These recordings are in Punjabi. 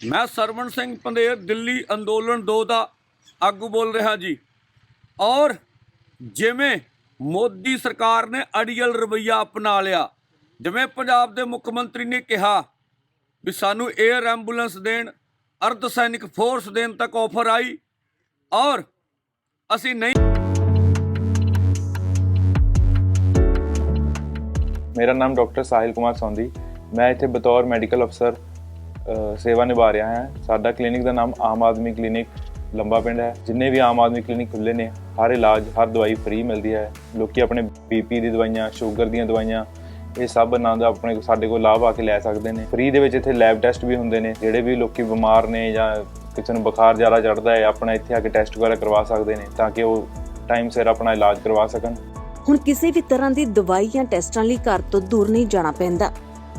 ਮੈਂ ਸਰਵਣ ਸਿੰਘ ਪੰਦੇਰ ਦਿੱਲੀ ਅੰਦੋਲਨ 2 ਦਾ ਆਗੂ ਬੋਲ ਰਿਹਾ ਜੀ। ਔਰ ਜਿਵੇਂ ਮੋਦੀ ਸਰਕਾਰ ਨੇ ਅੜੀਅਲ ਰਵਈਆ ਅਪਣਾ ਲਿਆ, ਜਿਵੇਂ ਪੰਜਾਬ ਦੇ ਮੁੱਖ ਮੰਤਰੀ ਨੇ ਕਿਹਾ ਵੀ ਸਾਨੂੰ 에ਅਰ ਐਂਬੂਲੈਂਸ ਦੇਣ, ਅਰਧ ਸੈਨਿਕ ਫੋਰਸ ਦੇਣ ਤੱਕ ਆਫਰ ਆਈ, ਔਰ ਅਸੀਂ ਨਹੀਂ ਮੇਰਾ ਨਾਮ ਡਾਕਟਰ ਸਾਹਿਲ ਕੁਮਾਰ ਸੌਂਦੀ। ਮੈਂ ਇੱਥੇ ਬਤੌਰ ਮੈਡੀਕਲ ਅਫਸਰ ਸੇਵਾ ਨਿਭਾ ਰਿਹਾ ਹਾਂ। ਸਾਡਾ ਕਲੀਨਿਕ ਦਾ ਨਾਮ ਆਮ ਆਦਮੀ ਕਲੀਨਿਕ ਲੰਬਾ ਪਿੰਡ ਹੈ। ਜਿੰਨੇ ਵੀ ਆਮ ਆਦਮੀ ਕਲੀਨਿਕ ਖੁੱਲੇ ਨੇ, ਹਰ ਇਲਾਜ, ਹਰ ਦਵਾਈ ਫ੍ਰੀ ਮਿਲਦੀ ਹੈ। ਲੋਕੀ ਆਪਣੇ ਬੀਪੀ ਦੀ ਦਵਾਈਆਂ, ਸ਼ੂਗਰ ਦੀਆਂ ਦਵਾਈਆਂ, ਇਹ ਸਭ ਨਾਂ ਦਾ ਆਪਣੇ ਸਾਡੇ ਕੋਲ ਲਾਭ ਆ ਕੇ ਲੈ ਸਕਦੇ ਨੇ। ਫ੍ਰੀ ਦੇ ਵਿੱਚ ਇੱਥੇ ਲੈਬ ਟੈਸਟ ਵੀ ਹੁੰਦੇ ਨੇ, ਜਿਹੜੇ ਵੀ ਲੋਕੀ ਬਿਮਾਰ ਨੇ ਜਾਂ ਕਿਸੇ ਨੂੰ ਬੁਖਾਰ ਜ਼ਿਆਦਾ ਚੜਦਾ ਹੈ, ਆਪਣਾ ਇੱਥੇ ਆ ਕੇ ਟੈਸਟ ਵਗੈਰਾ ਕਰਵਾ ਸਕਦੇ ਨੇ ਤਾਂ ਕਿ ਉਹ ਟਾਈਮ ਸਿਰ ਆਪਣਾ ਇਲਾਜ ਕਰਵਾ ਸਕਣ। ਹੁਣ ਕਿਸੇ ਵੀ ਤਰ੍ਹਾਂ ਦੀ ਦਵਾਈ ਜਾਂ ਟੈਸਟਾਂ ਲਈ ਘਰ ਤੋਂ ਦੂਰ ਨਹੀਂ ਜਾਣਾ ਪੈਂਦਾ।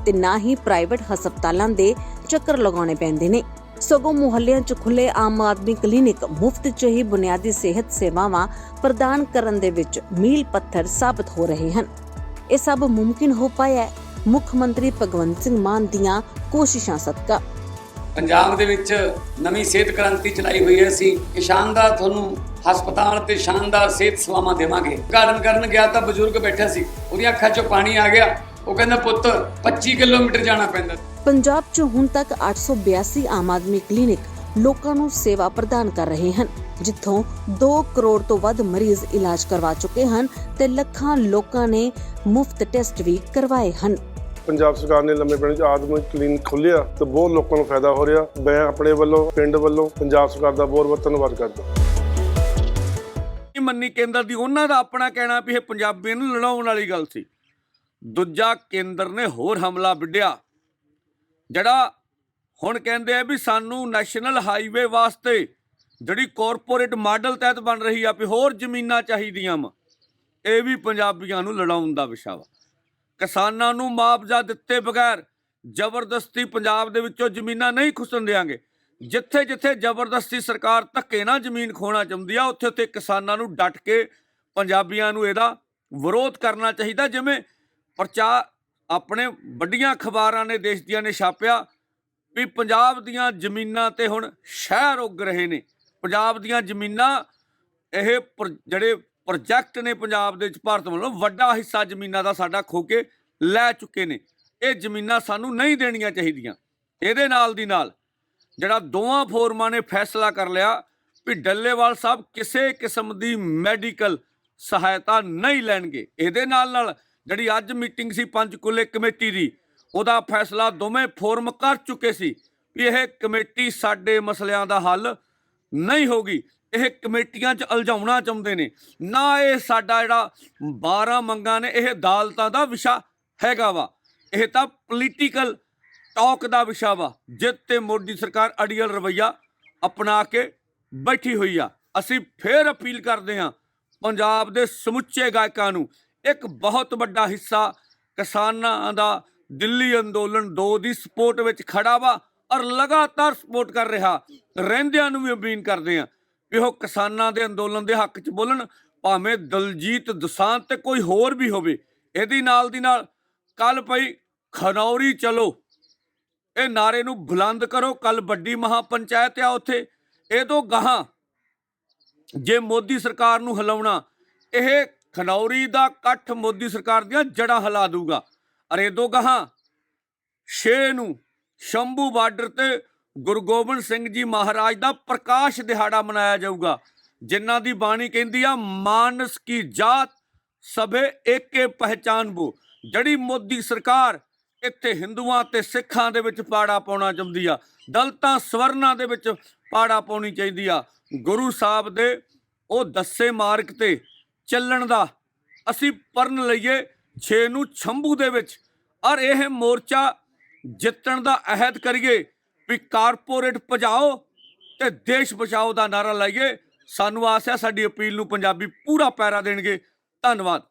ਤੇ ਨਾ ਹੀ ਪ੍ਰਾਈਵੇਟ ਹਸਪਤਾਲਾਂ ਦੇ ਚੱਕਰ ਲਗਾਉਣੇ ਪੈਂਦੇ ਨੇ। ਸਗੋਂ ਮੁਹੱਲਿਆਂ 'ਚ ਖੁੱਲੇ ਆਮ ਆਦਮੀ ਕਲੀਨਿਕ ਮੁਫਤ 'ਚ ਹੀ ਬੁਨਿਆਦੀ ਸਿਹਤ ਸੇਵਾਵਾਂ ਪ੍ਰਦਾਨ ਕਰਨ ਦੇ ਵਿੱਚ ਮੀਲ ਪੱਥਰ ਸਾਬਤ ਹੋ ਰਹੇ ਹਨ। ਇਹ ਸਭ ਮੁਮਕਿਨ ਹੋ ਪਾਇਆ ਹੈ। ਮੁੱਖ ਮੰਤਰੀ ਭਗਵੰਤ ਸਿੰਘ ਮਾਨ ਦੀਆਂ ਕੋਸ਼ਿਸ਼ਾਂ ਸਦਕਾ। ਪੰਜਾਬ ਦੇ ਵਿੱਚ ਨਵੀਂ ਸਿਹਤ ਕ੍ਰਾਂਤੀ ਚਲਾਈ ਹੋਈ ਹੈ। ਅਸੀਂ ਇਹ ਸ਼ਾਨਦਾਰ ਤੁਹਾਨੂੰ ਹਸਪਤਾਲ ਤੇ ਸ਼ਾਨਦਾਰ ਸਿਹਤ ਸੇਵਾਵਾਂ ਦੇਵਾਂਗੇ। ਉਦਘਾਟਨ ਕਰਨ ਗਿਆ ਤਾਂ ਬਜ਼ੁਰਗ ਬੈਠਾ ਸੀ। ਉਹਦੀਆਂ ਅੱਖਾਂ 'ਚੋਂ ਪਾਣੀ ਆ ਗਿਆ। ਉਹ ਕਹਿੰਦਾ ਪੁੱਤ 25 ਕਿਲੋਮੀਟਰ ਜਾਣਾ ਪੈਂਦਾ ਪੰਜਾਬ 'ਚ ਹੁਣ ਤੱਕ 882 ਆਮ ਆਦਮੀ ਕਲੀਨਿਕ ਲੋਕਾਂ ਨੂੰ ਸੇਵਾ ਪ੍ਰਦਾਨ ਕਰ ਰਹੇ ਹਨ ਜਿੱਥੋਂ 2 ਕਰੋੜ ਤੋਂ ਵੱਧ ਮਰੀਜ਼ ਇਲਾਜ ਕਰਵਾ ਚੁੱਕੇ ਹਨ ਤੇ ਲੱਖਾਂ ਲੋਕਾਂ ਨੇ ਮੁਫਤ ਟੈਸਟ ਵੀ ਕਰਵਾਏ ਹਨ। ਪੰਜਾਬ ਸਰਕਾਰ ਨੇ ਲੰਮੇ ਪਿੰਡ 'ਚ ਆਦਮੀ ਕਲੀਨਿਕ ਖੋਲ੍ਹਿਆ ਤੇ ਬਹੁਤ ਲੋਕਾਂ ਨੂੰ ਫਾਇਦਾ ਹੋ ਰਿਹਾ। ਮੈਂ ਆਪਣੇ ਵੱਲੋਂ ਪਿੰਡ ਵੱਲੋਂ ਪੰਜਾਬ ਸਰਕਾਰ ਦਾ ਬਹੁਤ ਬਹੁਤ ਧੰਨਵਾਦ ਕਰਦਾ ਮੰਨੀ ਕੇਂਦਰ ਦੀ ਉਹਨਾਂ ਦਾ ਆਪਣਾ ਕਹਿਣਾ ਵੀ ਇਹ ਪੰਜਾਬੀਆਂ ਨੂੰ ਲੜਾਉਣ ਵਾਲੀ ਗੱਲ ਸੀ। ਦੂਜਾ ਕੇਂਦਰ ਨੇ ਹੋਰ ਹਮਲਾ ਵਿੱਢਿਆ। ਜਿਹੜਾ ਹੁਣ ਕਹਿੰਦੇ ਆ ਵੀ ਸਾਨੂੰ ਨੈਸ਼ਨਲ ਹਾਈਵੇ ਵਾਸਤੇ ਜਿਹੜੀ ਕਾਰਪੋਰੇਟ ਮਾਡਲ ਤਹਿਤ ਬਣ ਰਹੀ ਆ ਵੀ ਹੋਰ ਜ਼ਮੀਨਾਂ ਚਾਹੀਦੀਆਂ ਵਾ, ਇਹ ਵੀ ਪੰਜਾਬੀਆਂ ਨੂੰ ਲੜਾਉਣ ਦਾ ਵਿਸ਼ਾ ਵਾ। ਕਿਸਾਨਾਂ ਨੂੰ ਮੁਆਵਜ਼ਾ ਦਿੱਤੇ ਬਗੈਰ ਜ਼ਬਰਦਸਤੀ ਪੰਜਾਬ ਦੇ ਵਿੱਚੋਂ ਜ਼ਮੀਨਾਂ ਨਹੀਂ ਖੁੱਸਣ ਦੇਾਂਗੇ ਜਿੱਥੇ ਜਿੱਥੇ ਜ਼ਬਰਦਸਤੀ ਸਰਕਾਰ ਧੱਕੇ ਨਾਲ ਜ਼ਮੀਨ ਖੋਣਾ ਚਾਹੁੰਦੀ ਆ ਉੱਥੇ ਉੱਥੇ ਕਿਸਾਨਾਂ ਨੂੰ ਡਟ ਕੇ ਪੰਜਾਬੀਆਂ ਨੂੰ ਇਹਦਾ ਵਿਰੋਧ ਕਰਨਾ ਚਾਹੀਦਾ, ਜਿਵੇਂ ਪ੍ਰਚਾ ਆਪਣੇ ਵੱਡੀਆਂ ਅਖਬਾਰਾਂ ਨੇ ਦੇਸ਼ ਦੀਆਂ ਨੇ ਛਾਪਿਆ ਵੀ ਪੰਜਾਬ ਦੀਆਂ ਜ਼ਮੀਨਾਂ ਤੇ ਹੁਣ ਸ਼ਹਿਰ ਉੱਗ ਰਹੇ ਨੇ। ਪੰਜਾਬ ਦੀਆਂ ਜ਼ਮੀਨਾਂ, ਇਹ ਪ੍ਰ- ਜਿਹੜੇ ਪ੍ਰੋਜੈਕਟ ਨੇ ਪੰਜਾਬ ਦੇ ਵਿੱਚ, ਭਾਰਤ ਵੱਲੋਂ ਵੱਡਾ ਹਿੱਸਾ ਜ਼ਮੀਨਾਂ ਦਾ ਸਾਡਾ ਖੋ ਕੇ ਲੈ ਚੁੱਕੇ ਨੇ। ਇਹ ਜ਼ਮੀਨਾਂ ਸਾਨੂੰ ਨਹੀਂ ਦੇਣੀਆਂ ਚਾਹੀਦੀਆਂ। ਇਹਦੇ ਨਾਲ ਦੀ ਨਾਲ ਜਿਹੜਾ ਦੋਵਾਂ ਫੋਰਮਾਂ ਨੇ ਫੈਸਲਾ ਕਰ ਲਿਆ ਵੀ ਡੱਲੇਵਾਲ ਸਾਹਿਬ ਕਿਸੇ ਕਿਸਮ ਦੀ ਮੈਡੀਕਲ ਸਹਾਇਤਾ ਨਹੀਂ ਲੈਣਗੇ। ਇਹਦੇ ਨਾਲ ਨਾਲ ਜਿਹੜੀ ਅੱਜ ਮੀਟਿੰਗ ਸੀ ਪੰਚਕੂਲੇ ਕਮੇਟੀ ਦੀ, ਉਹਦਾ ਫੈਸਲਾ ਦੋਵੇਂ ਫੋਰਮ ਕਰ ਚੁੱਕੇ ਸੀ ਵੀ ਇਹ ਕਮੇਟੀ ਸਾਡੇ ਮਸਲਿਆਂ ਦਾ ਹੱਲ ਨਹੀਂ ਹੋਗੀ ਇਹ ਕਮੇਟੀਆਂ 'ਚ ਉਲਝਾਉਣਾ ਚਾਹੁੰਦੇ ਨੇ। ਨਾ ਇਹ ਸਾਡਾ ਜਿਹੜਾ 12 ਮੰਗਾਂ ਨੇ, ਇਹ ਅਦਾਲਤਾਂ ਦਾ ਵਿਸ਼ਾ ਹੈਗਾ ਵਾ। ਇਹ ਤਾਂ ਪੋਲੀਟੀਕਲ ਟਾਕ ਦਾ ਵਿਸ਼ਾ ਵਾ ਜਿੱਤ ਤੇ ਮੋਦੀ ਸਰਕਾਰ ਅੜੀਅਲ ਰਵਈਆ ਅਪਣਾ ਕੇ ਬੈਠੀ ਹੋਈ ਆ। ਅਸੀਂ ਫੇਰ ਅਪੀਲ ਕਰਦੇ ਹਾਂ ਪੰਜਾਬ ਦੇ ਸਮੁੱਚੇ ਗਾਇਕਾਂ ਨੂੰ ਇੱਕ ਬਹੁਤ ਵੱਡਾ ਹਿੱਸਾ ਕਿਸਾਨਾਂ ਦਾ ਦਿੱਲੀ ਅੰਦੋਲਨ 2 ਦੀ ਸਪੋਰਟ ਵਿੱਚ ਖੜਾ ਵਾ ਔਰ ਲਗਾਤਾਰ ਸਪੋਰਟ ਕਰ ਰਿਹਾ। ਰਹਿੰਦਿਆਂ ਨੂੰ ਵੀ ਅਪੀਲ ਕਰਦੇ ਹਾਂ ਵੀ ਉਹ ਕਿਸਾਨਾਂ ਦੇ ਅੰਦੋਲਨ ਦੇ ਹੱਕ 'ਚ ਬੋਲਣ, ਭਾਵੇਂ ਦਲਜੀਤ ਦਸਾਂਤ ਤੇ ਕੋਈ ਹੋਰ ਵੀ ਹੋਵੇ। ਇਹਦੀ ਨਾਲ ਦੀ ਨਾਲ ਕੱਲ ਪਈ ਖਨੌਰੀ ਚਲੋ। ਇਹ ਨਾਰੇ ਨੂੰ ਬੁਲੰਦ ਕਰੋ। ਕੱਲ ਵੱਡੀ ਮਹਾ ਪੰਚਾਇਤ ਆ ਉੱਥੇ। ਇਹ ਤੋਂ ਗਾਹਾਂ ਜੇ ਮੋਦੀ ਸਰਕਾਰ ਨੂੰ ਹਿਲਾਉਣਾ, ਇਹ ਖਨੌਰੀ ਦਾ ਇਕੱਠ ਮੋਦੀ ਸਰਕਾਰ ਦੀਆਂ ਜੜਾਂ ਹਿਲਾ ਦੂਗਾ ਅਰੇ ਇਹ ਗਾਹਾਂ 6 ਨੂੰ ਸ਼ੰਭੂ ਬਾਰਡਰ ਤੇ ਗੁਰੂ ਗੋਬਿੰਦ ਸਿੰਘ ਜੀ ਮਹਾਰਾਜ ਦਾ ਪ੍ਰਕਾਸ਼ ਦਿਹਾੜਾ ਮਨਾਇਆ ਜਾਊਗਾ। ਜਿਨ੍ਹਾਂ ਦੀ ਬਾਣੀ ਕਹਿੰਦੀ ਆ, ਮਾਨਸ ਕੀ ਜਾਤ, ਸਭੇ ਏਕੇ ਪਹਿਚਾਨਬੋ। ਜਿਹੜੀ ਮੋਦੀ ਸਰਕਾਰ ਇੱਥੇ ਹਿੰਦੂਆਂ ਤੇ ਸਿੱਖਾਂ ਦੇ ਵਿੱਚ ਪਾੜਾ ਪਾਉਣਾ ਚਾਹੁੰਦੀ ਆ, ਦਲਤਾਂ ਸਵਰਨਾਂ ਦੇ ਵਿੱਚ ਪਾੜਾ ਪਾਉਣੀ ਚਾਹੀਦੀ ਆ। ਗੁਰੂ ਸਾਹਿਬ ਦੇ ਉਹ ਦੱਸੇ ਮਾਰਗ ਤੇ ਚੱਲਣ ਦਾ। ਅਸੀਂ ਪਰਨ ਲਈਏ 6 ਨੂੰ ਛੰਭੂ ਦੇ ਵਿੱਚ। ਔਰ ਇਹ ਮੋਰਚਾ ਜਿੱਤਣ ਦਾ ਅਹਿਦ ਕਰੀਏ ਵੀ ਕਾਰਪੋਰੇਟ ਭਜਾਓ ਤੇ ਦੇਸ਼ ਬਚਾਓ ਦਾ ਨਾਰਾ ਲਾਈਏ। ਸਾਨੂੰ ਆਸ ਹੈ ਸਾਡੀ ਅਪੀਲ ਨੂੰ ਪੰਜਾਬੀ ਪੂਰਾ ਪੈਰਾ ਦੇਣਗੇ। ਧੰਨਵਾਦ।